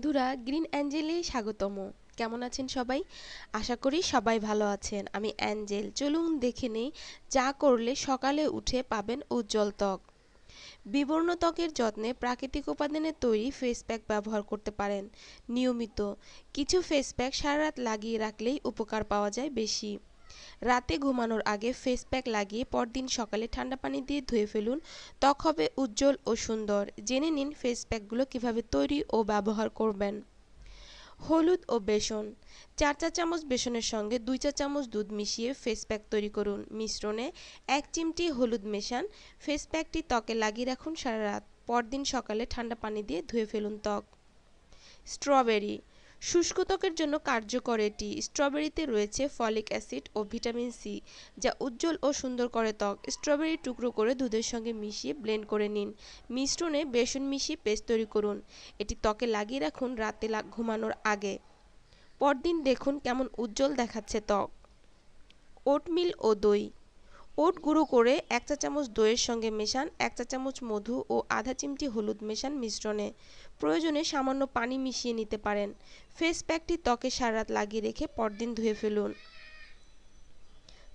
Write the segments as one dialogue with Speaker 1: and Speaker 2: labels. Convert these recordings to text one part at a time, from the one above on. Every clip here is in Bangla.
Speaker 1: বন্ধুরা, গ্রিন অ্যাঞ্জেলে স্বাগতম। কেমন আছেন সবাই? আশা করি সবাই ভালো আছেন। আমি অ্যাঞ্জেল। চলুন দেখে নেই যা করলে সকালে উঠে পাবেন উজ্জ্বল ত্বক। বিবর্ণ ত্বকের যত্নে প্রাকৃতিক উপাদানের তৈরি ফেস প্যাক ব্যবহার করতে পারেন। নিয়মিত কিছু ফেস প্যাক সারা রাত লাগিয়ে রাখলেই উপকার পাওয়া যায় বেশি। রাতে ঘুমানোর আগে ফেস প্যাক লাগিয়ে পরদিন সকালে ঠান্ডা পানি দিয়ে ধুয়ে ফেলুন। ত্বক হবে উজ্জ্বল ও সুন্দর। জেনে নিন ফেস প্যাকগুলো কীভাবে তৈরি ও ব্যবহার করবেন। হলুদ ও বেসন। চার চা চামচ বেসনের সঙ্গে দুই চা চামচ দুধ মিশিয়ে ফেস প্যাক তৈরি করুন। মিশ্রণে এক চিমটি হলুদ মেশান। ফেস প্যাকটি ত্বকে লাগিয়ে রাখুন সারা রাত। পরদিন সকালে ঠান্ডা পানি দিয়ে ধুয়ে ফেলুন ত্বক। স্ট্রবেরি। শুষ্ক ত্বকের জন্য কার্যকর এটি। স্ট্রবেরিতে রয়েছে ফলিক অ্যাসিড ও ভিটামিন সি, যা উজ্জ্বল ও সুন্দর করে ত্বক। স্ট্রবেরি টুকরো করে দুধের সঙ্গে মিশিয়ে ব্লেন্ড করে নিন। মিশ্রণে বেসন মিশিয়ে পেস্ট তৈরি করুন। এটি ত্বকে লাগিয়ে রাখুন রাতে ঘুমানোর আগে। পরদিন দেখুন কেমন উজ্জ্বল দেখাচ্ছে ত্বক। ওটমিল ও দই। ওট গুঁড়ো করে এক চা চামচ দইয়ের সঙ্গে মেশান, এক চা চামচ মধু ও আধা চিমটি হলুদ মেশান মিশ্রণে। প্রয়োজনে সামান্য পানি মিশিয়ে নিতে পারেন। ফেস প্যাকটি ত্বকে সারা রাত লাগিয়ে রেখে পরদিন ধুয়ে ফেলুন।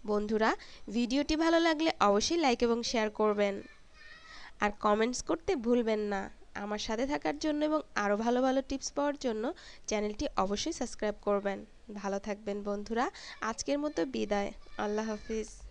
Speaker 1: বন্ধুরা, ভিডিওটি ভালো লাগলে অবশ্যই লাইক এবং শেয়ার করবেন। আর কমেন্টস করতে ভুলবেন না। আমার সাথে থাকার জন্য এবং আরও ভালো ভালো টিপস পাওয়ার জন্য চ্যানেলটি অবশ্যই সাবস্ক্রাইব করবেন। ভালো থাকবেন বন্ধুরা, আজকের মতো বিদায়। আল্লাহ হাফিজ।